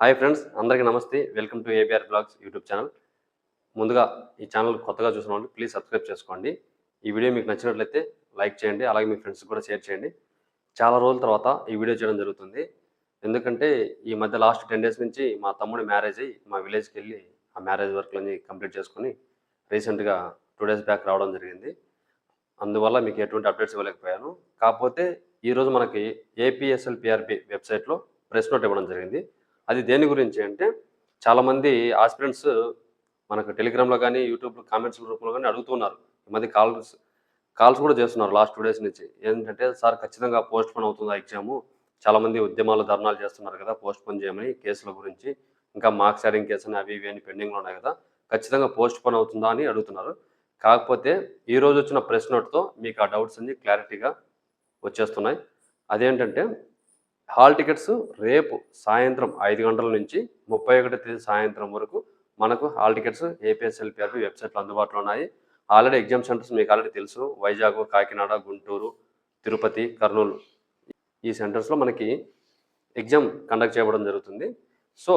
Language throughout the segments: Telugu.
హాయ్ ఫ్రెండ్స్ అందరికీ నమస్తే. Welcome to ABR blogs YouTube channel. ముందుగా ఈ ఛానల్ కొత్తగా చూసిన వాళ్ళు ప్లీజ్ సబ్స్క్రైబ్ చేసుకోండి. ఈ వీడియో మీకు నచ్చినట్లయితే లైక్ చేయండి అలాగే మీ ఫ్రెండ్స్ కూడా షేర్ చేయండి. చాలా రోజుల తర్వాత ఈ వీడియో చేయడం జరుగుతుంది. ఎందుకంటే ఈ మధ్య లాస్ట్ టెన్ డేస్ నుంచి మా తమ్ముడి మ్యారేజ్ అయ్యి మా విలేజ్కి వెళ్ళి ఆ మ్యారేజ్ వర్క్లన్నీ కంప్లీట్ చేసుకొని రీసెంట్గా టూ డేస్ బ్యాక్ రావడం జరిగింది. అందువల్ల మీకు ఎటువంటి అప్డేట్స్ ఇవ్వలేకపోయాను. కాకపోతే ఈరోజు మనకి ఏపీఎస్ఎల్ పిఆర్పి వెబ్సైట్లో ప్రెస్ నోట్ ఇవ్వడం జరిగింది. అది దేని గురించి అంటే చాలామంది ఆస్పిరెంట్స్ మనకు టెలిగ్రామ్లో కానీ యూట్యూబ్లో కామెంట్స్ రూపంలో కానీ అడుగుతున్నారు. ఈ మధ్య కాల్స్ కాల్స్ కూడా చేస్తున్నారు లాస్ట్ టూ డేస్ నుంచి. ఏంటంటే సార్ ఖచ్చితంగా పోస్ట్ పోన్ అవుతుందా ఎగ్జాము. చాలామంది ఉద్యమాలు ధర్నాలు చేస్తున్నారు కదా పోస్ట్ పోన్ చేయమని కేసుల గురించి. ఇంకా మార్క్ షేరింగ్ కేసు అని అవి ఇవి అని పెండింగ్లో ఉన్నాయి కదా ఖచ్చితంగా పోస్ట్ పోన్ అవుతుందా అని అడుగుతున్నారు. కాకపోతే ఈ వచ్చిన ప్రెస్ నోట్తో మీకు ఆ డౌట్స్ అన్ని క్లారిటీగా వచ్చేస్తున్నాయి. అదేంటంటే హాల్ టికెట్స్ రేపు సాయంత్రం ఐదు గంటల నుంచి ముప్పై ఒకటి తేదీ సాయంత్రం వరకు మనకు హాల్ టికెట్స్ ఏపీఎస్ఎల్పిఆర్పి వెబ్సైట్లో అందుబాటులో ఉన్నాయి. ఆల్రెడీ ఎగ్జామ్ సెంటర్స్ మీకు ఆల్రెడీ తెలుసు. వైజాగ్ కాకినాడ గుంటూరు తిరుపతి కర్నూలు ఈ సెంటర్స్లో మనకి ఎగ్జామ్ కండక్ట్ చేయడం జరుగుతుంది. సో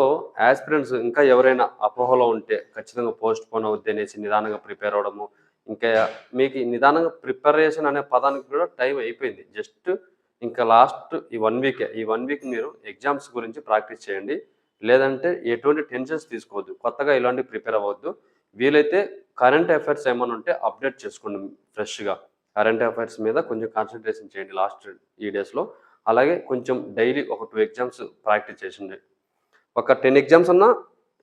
యాస్పిరెంట్స్ ఇంకా ఎవరైనా అపోహలో ఉంటే ఖచ్చితంగా పోస్ట్ పోన్ అవుద్ది అనేసి నిదానంగా ప్రిపేర్ అవ్వడము ఇంకా మీకు నిదానంగా ప్రిపరేషన్ అనే పదానికి కూడా టైం అయిపోయింది. జస్ట్ ఇంకా లాస్ట్ ఈ వన్ వీక్ ఈ వన్ వీక్ మీరు ఎగ్జామ్స్ గురించి ప్రాక్టీస్ చేయండి. లేదంటే ఎటువంటి టెన్షన్స్ తీసుకోవద్దు. కొత్తగా ఇలాంటి ప్రిపేర్ అవ్వద్దు. వీలైతే కరెంట్ అఫైర్స్ ఏమైనా ఉంటే అప్డేట్ చేసుకోండి ఫ్రెష్గా. కరెంట్ అఫైర్స్ మీద కొంచెం కాన్సన్ట్రేషన్ చేయండి లాస్ట్ ఈ డేస్లో. అలాగే కొంచెం డైలీ ఒక టూ ఎగ్జామ్స్ ప్రాక్టీస్ చేసింది ఒక టెన్ ఎగ్జామ్స్ అన్నా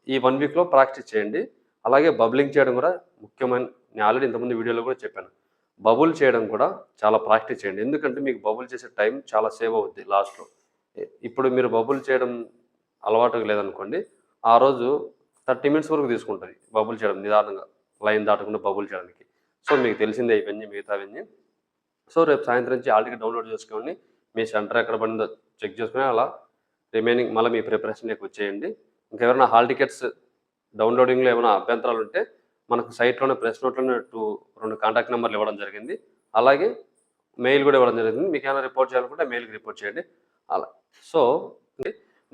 ఈ వన్ వీక్లో ప్రాక్టీస్ చేయండి. అలాగే బబ్లింగ్ చేయడం కూడా ముఖ్యమైన నేను ఆల్రెడీ ఇంతకుముందు వీడియోలో కూడా చెప్పాను. బబుల్ చేయడం కూడా చాలా ప్రాక్టీస్ చేయండి. ఎందుకంటే మీకు బబుల్ చేసే టైం చాలా సేవ్ అవుద్ది లాస్ట్లో. ఇప్పుడు మీరు బబుల్ చేయడం అలవాటు లేదనుకోండి ఆ రోజు థర్టీ మినిట్స్ వరకు తీసుకుంటుంది బబుల్ చేయడం నిదానంగా లైన్ దాటకుండా బబుల్ చేయడానికి. సో మీకు తెలిసిందే ఇవన్నీ మిగతావన్నీ సో రేపు సాయంత్రం నుంచి ఆల్రెడీ డౌన్లోడ్ చేసుకోండి. మీ సెంటర్ ఎక్కడ పడిందో చెక్ చేసుకుని అలా రిమైనింగ్ మళ్ళీ మీ ప్రిపరేషన్లోకి వచ్చేయండి. ఇంకెవరైనా హాల్ టికెట్స్ డౌన్లోడింగ్లో ఏమైనా అభ్యంతరాలు ఉంటే మనకు సైట్లోనే ప్రెస్ నోట్లోనే టూ రెండు కాంటాక్ట్ నెంబర్లు ఇవ్వడం జరిగింది. అలాగే మెయిల్ కూడా ఇవ్వడం జరిగింది. మీకు ఏమైనా రిపోర్ట్ చేయాలనుకుంటే మెయిల్కి రిపోర్ట్ చేయండి. అలా. సో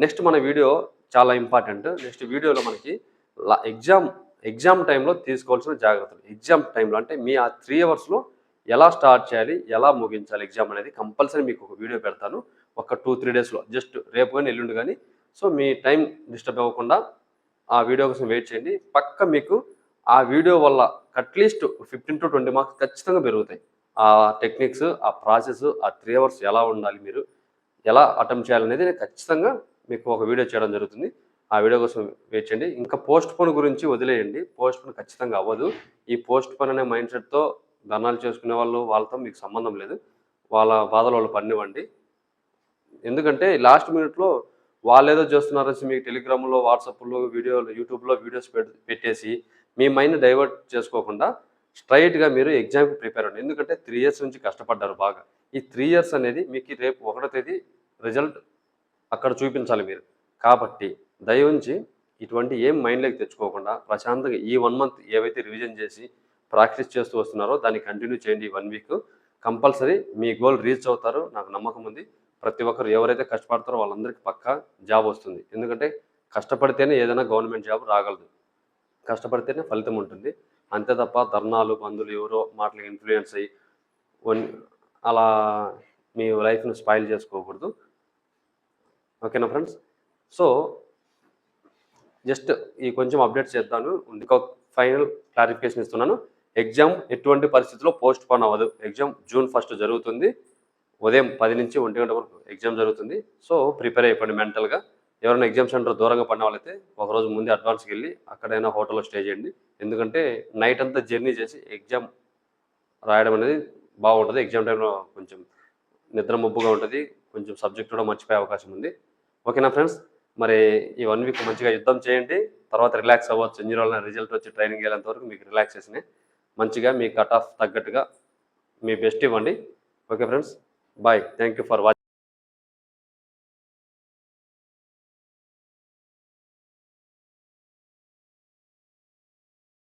నెక్స్ట్ మన వీడియో చాలా ఇంపార్టెంట్ నెక్స్ట్ వీడియోలో మనకి ఎగ్జామ్ ఎగ్జామ్ టైంలో తీసుకోవాల్సిన జాగ్రత్తలు. ఎగ్జామ్ టైంలో అంటే మీ ఆ త్రీ అవర్స్లో ఎలా స్టార్ట్ చేయాలి ఎలా ముగించాలి ఎగ్జామ్ అనేది కంపల్సరీ మీకు ఒక వీడియో పెడతాను. ఒక టూ త్రీ డేస్లో జస్ట్ రేపు కానీ ఎల్లుండి కానీ సో మీ టైం డిస్టర్బ్ అవ్వకుండా ఆ వీడియో కోసం వెయిట్ చేయండి. పక్క మీకు ఆ వీడియో వల్ల at least fifteen to twenty marks ఖచ్చితంగా పెరుగుతాయి. ఆ టెక్నిక్స్ ఆ ప్రాసెస్ ఆ త్రీ అవర్స్ ఎలా ఉండాలి మీరు ఎలా అటెంప్ట్ చేయాలనేది నేను ఖచ్చితంగా మీకు ఒక వీడియో చేయడం జరుగుతుంది. ఆ వీడియో కోసం వెయిట్ చేయండి. ఇంకా పోస్ట్ పోన్ గురించి వదిలేయండి. పోస్ట్ పోన్ ఖచ్చితంగా అవ్వదు. ఈ పోస్ట్ పోన్ అనే మైండ్ సెట్తో ధర్నాలు చేసుకునే వాళ్ళు వాళ్ళతో మీకు సంబంధం లేదు. వాళ్ళ బాధలు వాళ్ళు పనివ్వండి ఎందుకంటే లాస్ట్ మినిట్లో వాళ్ళు ఏదో చేస్తున్నారని మీకు టెలిగ్రామ్లో వాట్సాప్లో వీడియోలు యూట్యూబ్లో వీడియోస్ పెట్టేసి మీ మైండ్ డైవర్ట్ చేసుకోకుండా స్ట్రైట్గా మీరు ఎగ్జామ్కి ప్రిపేర్ అవ్వండి. ఎందుకంటే త్రీ ఇయర్స్ నుంచి కష్టపడ్డారు బాగా. ఈ త్రీ ఇయర్స్ అనేది మీకు రేపు ఒకటో తేదీ రిజల్ట్ అక్కడ చూపించాలి మీరు. కాబట్టి దయవుంచి ఇటువంటి ఏం మైండ్లోకి తెచ్చుకోకుండా ప్రశాంతంగా ఈ వన్ మంత్ ఏవైతే రివిజన్ చేసి ప్రాక్టీస్ చేస్తూ వస్తున్నారో దాన్ని కంటిన్యూ చేయండి ఈ వన్ వీక్ కంపల్సరీ మీ గోల్ రీచ్ అవుతారు. నాకు నమ్మకం ఉంది. ప్రతి ఒక్కరు ఎవరైతే కష్టపడతారో వాళ్ళందరికీ పక్కా జాబ్ వస్తుంది. ఎందుకంటే కష్టపడితేనే ఏదైనా గవర్నమెంట్ జాబ్ రాగలదు. కష్టపడితేనే ఫలితం ఉంటుంది. అంతే తప్ప ధర్నాలు బంధువులు ఎవరో మాటలు ఇన్ఫ్లుయెన్స్ అయ్యి వన్ అలా మీ లైఫ్ను స్పాయిల్ చేసుకోకూడదు. ఓకేనా ఫ్రెండ్స్? సో జస్ట్ ఈ కొంచెం అప్డేట్ చేద్దాను. ఇంకొక ఫైనల్ క్లారిఫికేషన్ ఇస్తున్నాను. ఎగ్జామ్ ఎటువంటి పరిస్థితుల్లో పోస్ట్ పోన్ అవ్వదు. ఎగ్జామ్ జూన్ ఫస్ట్ జరుగుతుంది. ఉదయం పది నుంచి ఒంటి గంట వరకు ఎగ్జామ్ జరుగుతుంది. సో ప్రిపేర్ అయిపోండి మెంటల్గా. ఎవరైనా ఎగ్జామ్ సెంటర్ దూరంగా పడిన వాళ్ళైతే ఒకరోజు ముందే అడ్వాన్స్కి వెళ్ళి అక్కడైనా హోటల్లో స్టే చేయండి. ఎందుకంటే నైట్ అంతా జర్నీ చేసి ఎగ్జామ్ రాయడం అనేది బాగుంటుంది. ఎగ్జామ్ టైంలో కొంచెం నిద్ర ముబ్బుగా ఉంటుంది. కొంచెం సబ్జెక్ట్ కూడా మర్చిపోయే అవకాశం ఉంది. ఓకేనా ఫ్రెండ్స్ మరి ఈ వన్ వీక్ మంచిగా యుద్ధం చేయండి. తర్వాత రిలాక్స్ అవ్వచ్చు. ఎన్ని రోజుల రిజల్ట్ వచ్చి ట్రైనింగ్ వెళ్ళేంత వరకు మీకు రిలాక్సేషనే మంచిగా మీ కట్ ఆఫ్ తగ్గట్టుగా మీ బెస్ట్ ఇవ్వండి. Okay friends bye thank you for watching